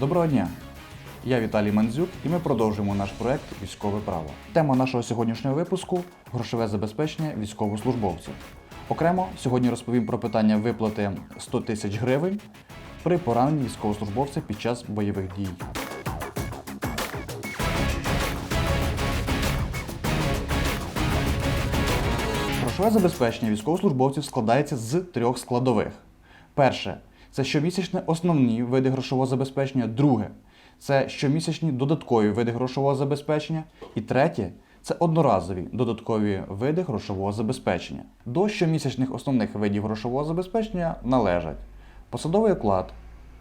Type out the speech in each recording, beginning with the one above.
Доброго дня! Я Віталій Мандзюк і ми продовжуємо наш проект Військове право. Тема нашого сьогоднішнього випуску грошове забезпечення військовослужбовців. Окремо сьогодні розповім про питання виплати 100 тисяч гривень при пораненні військовослужбовця під час бойових дій. Грошове забезпечення військовослужбовців складається з трьох складових. Перше це щомісячне основні види грошового забезпечення. Друге це щомісячні додаткові види грошового забезпечення. І третє це одноразові додаткові види грошового забезпечення. До щомісячних основних видів грошового забезпечення належать посадовий оклад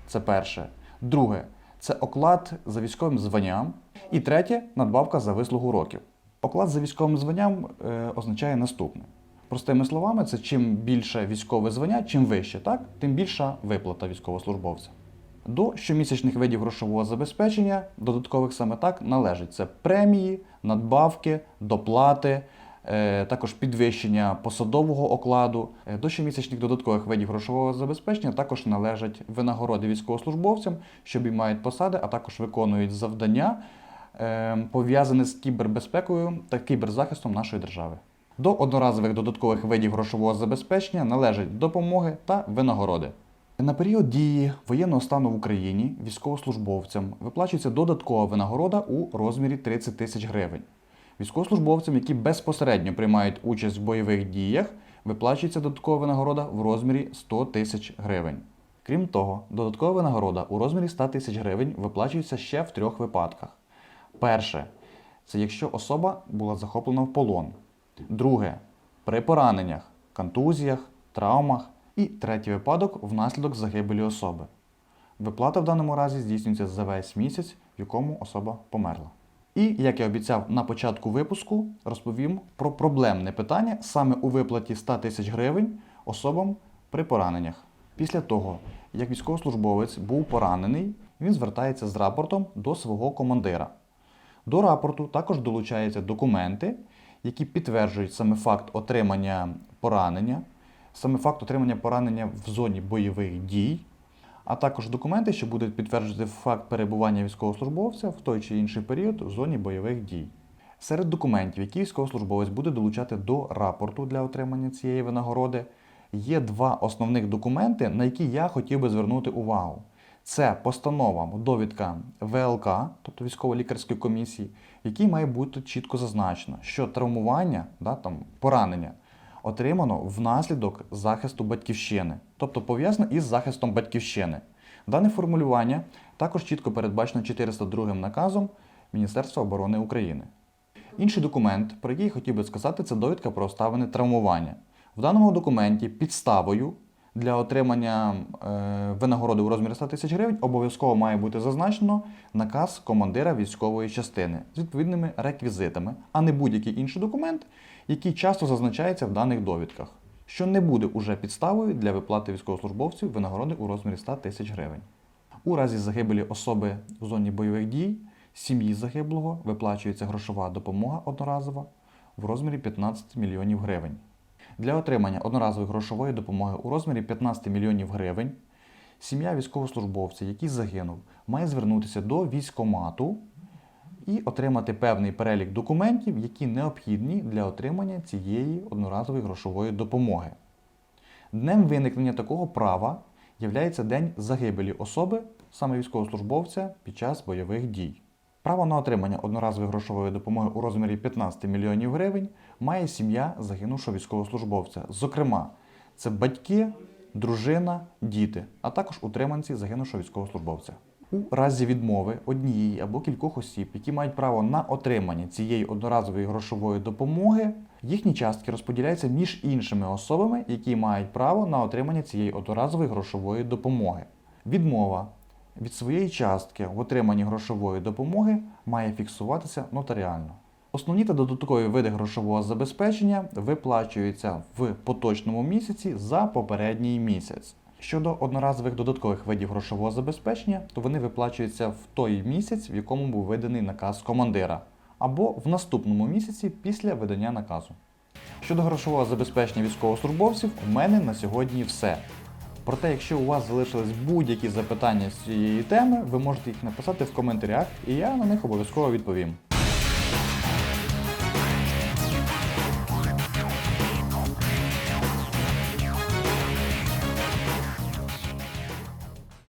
це перше. Друге це оклад за військовим званням. І третє надбавка за вислугу років. Оклад за військовим званням е, означає наступне. Простими словами, це чим більше військове звання, чим вище, так, тим більша виплата військовослужбовця. До щомісячних видів грошового забезпечення, додаткових саме так, належать це премії, надбавки, доплати, е, також підвищення посадового окладу. Е, До щомісячних додаткових видів грошового забезпечення також належать винагороди військовослужбовцям, що обіймають посади, а також виконують завдання, е, пов'язане з кібербезпекою та кіберзахистом нашої держави. До одноразових додаткових видів грошового забезпечення належать допомоги та винагороди. На період дії воєнного стану в Україні військовослужбовцям виплачується додаткова винагорода у розмірі 30 тисяч гривень. Військовослужбовцям, які безпосередньо приймають участь в бойових діях, виплачується додаткова винагорода в розмірі 100 тисяч гривень. Крім того, додаткова винагорода у розмірі 100 тисяч гривень виплачується ще в трьох випадках. Перше це якщо особа була захоплена в полон. Друге при пораненнях, контузіях, травмах. І третій випадок внаслідок загибелі особи. Виплата в даному разі здійснюється за весь місяць, в якому особа померла. І, як я обіцяв на початку випуску, розповім про проблемне питання саме у виплаті 100 тисяч гривень особам при пораненнях. Після того, як військовослужбовець був поранений, він звертається з рапортом до свого командира. До рапорту також долучаються документи, які підтверджують саме факт отримання поранення, саме факт отримання поранення в зоні бойових дій, а також документи, що будуть підтверджувати факт перебування військовослужбовця в той чи інший період в зоні бойових дій. Серед документів, які військовослужбовець буде долучати до рапорту для отримання цієї винагороди, є два основних документи, на які я хотів би звернути увагу. Це постанова, довідка ВЛК, тобто військово-лікарської комісії, в якій має бути чітко зазначено, що травмування, да, там, поранення отримано внаслідок захисту батьківщини, тобто пов'язано із захистом батьківщини. Дане формулювання також чітко передбачено 402 наказом Міністерства оборони України. Інший документ, про який я хотів би сказати, це довідка про обставини травмування. В даному документі підставою для отримання е, винагороди у розмірі 100 тисяч гривень обов'язково має бути зазначено наказ командира військової частини з відповідними реквізитами, а не будь-який інший документ, який часто зазначається в даних довідках, що не буде уже підставою для виплати військовослужбовців винагороди у розмірі 100 тисяч гривень. У разі загибелі особи в зоні бойових дій сім'ї загиблого виплачується грошова допомога одноразова в розмірі 15 мільйонів гривень. Для отримання одноразової грошової допомоги у розмірі 15 мільйонів гривень сім'я військовослужбовця, який загинув, має звернутися до військомату і отримати певний перелік документів, які необхідні для отримання цієї одноразової грошової допомоги. Днем виникнення такого права є день загибелі особи, саме військовослужбовця, під час бойових дій. Право на отримання одноразової грошової допомоги у розмірі 15 мільйонів гривень має сім'я загинувшого військовослужбовця. Зокрема, це батьки, дружина, діти, а також утриманці загинувшого військовослужбовця. У разі відмови однієї або кількох осіб, які мають право на отримання цієї одноразової грошової допомоги, їхні частки розподіляються між іншими особами, які мають право на отримання цієї одноразової грошової допомоги. Відмова від своєї частки в отриманні грошової допомоги має фіксуватися нотаріально. Основні та додаткові види грошового забезпечення виплачуються в поточному місяці за попередній місяць. Щодо одноразових додаткових видів грошового забезпечення, то вони виплачуються в той місяць, в якому був виданий наказ командира, або в наступному місяці після видання наказу. Щодо грошового забезпечення військовослужбовців, у мене на сьогодні все. Проте, якщо у вас залишились будь-які запитання з цієї теми, ви можете їх написати в коментарях, і я на них обов'язково відповім.